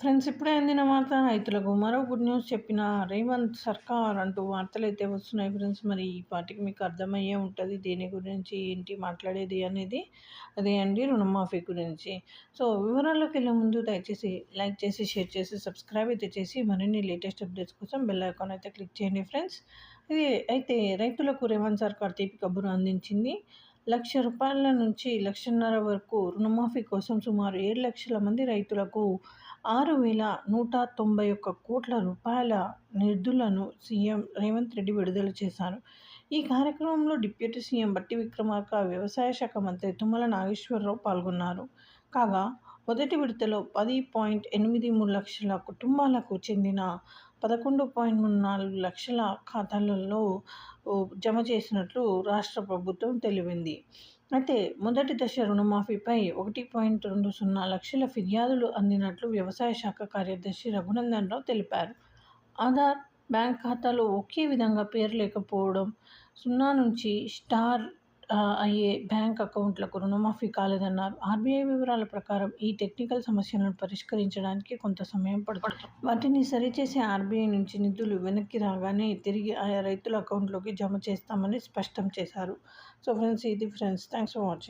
Friends ఇప్పుడే అందిన వార్త రైతులకు మరో గుడ్ న్యూస్ చెప్పిన రేవంత్ సర్కార్ అంటూ వార్తలు అయితే వస్తున్నాయి ఫ్రెండ్స్. మరి ఈ పాటికి మీకు అర్థమయ్యే ఉంటుంది దేని గురించి ఏంటి మాట్లాడేది అనేది. అదే అండి రుణమాఫీ గురించి. సో వివరాల్లోకి వెళ్ళే ముందు దయచేసి లైక్ చేసి షేర్ చేసి సబ్స్క్రైబ్ అయితే చేసి మరిన్ని లేటెస్ట్ అప్డేట్స్ కోసం బెల్ ఐకాన్ అయితే క్లిక్ చేయండి ఫ్రెండ్స్. ఇది అయితే రైతులకు రేవంత్ సర్కార్ తీపి కబురు అందించింది. లక్ష రూపాయల నుంచి లక్షన్నర వరకు రుణమాఫీ కోసం సుమారు ఏడు లక్షల మంది రైతులకు ఆరు వేల నూట తొంభై ఒక్క కోట్ల రూపాయల నిధులను సీఎం రేవంత్ రెడ్డి విడుదల చేశారు. ఈ కార్యక్రమంలో డిప్యూటీ సీఎం బట్టి విక్రమార్క వ్యవసాయ శాఖ మంత్రి తుమ్మల నాగేశ్వరరావు పాల్గొన్నారు. కాగా మొదటి విడతలో పది పాయింట్ ఎనిమిది మూడు లక్షల కుటుంబాలకు చెందిన పదకొండు పాయింట్ మూడు నాలుగు లక్షల ఖాతాలలో జమ చేసినట్లు రాష్ట్ర ప్రభుత్వం తెలిపింది. అయితే మొదటి దశ రుణమాఫీపై ఒకటి పాయింట్ రెండు సున్నా లక్షల ఫిర్యాదులు అందినట్లు వ్యవసాయ శాఖ కార్యదర్శి రఘునందన్ రావు తెలిపారు. ఆధార్ బ్యాంక్ ఖాతాలో ఒకే విధంగా పేరు లేకపోవడం సున్నా నుంచి స్టార్ అయ్యే బ్యాంక్ అకౌంట్లకు రుణమాఫీ కాలేదన్నారు. ఆర్బీఐ వివరాల ప్రకారం ఈ టెక్నికల్ సమస్యలను పరిష్కరించడానికి కొంత సమయం పడుతుంది. వాటిని సరిచేసే ఆర్బీఐ నుంచి నిధులు వెనక్కి రాగానే తిరిగి ఆయా రైతుల అకౌంట్లోకి జమ చేస్తామని స్పష్టం చేశారు. సో ఫ్రెండ్స్ ఇది ఫ్రెండ్స్. Thanks for watching.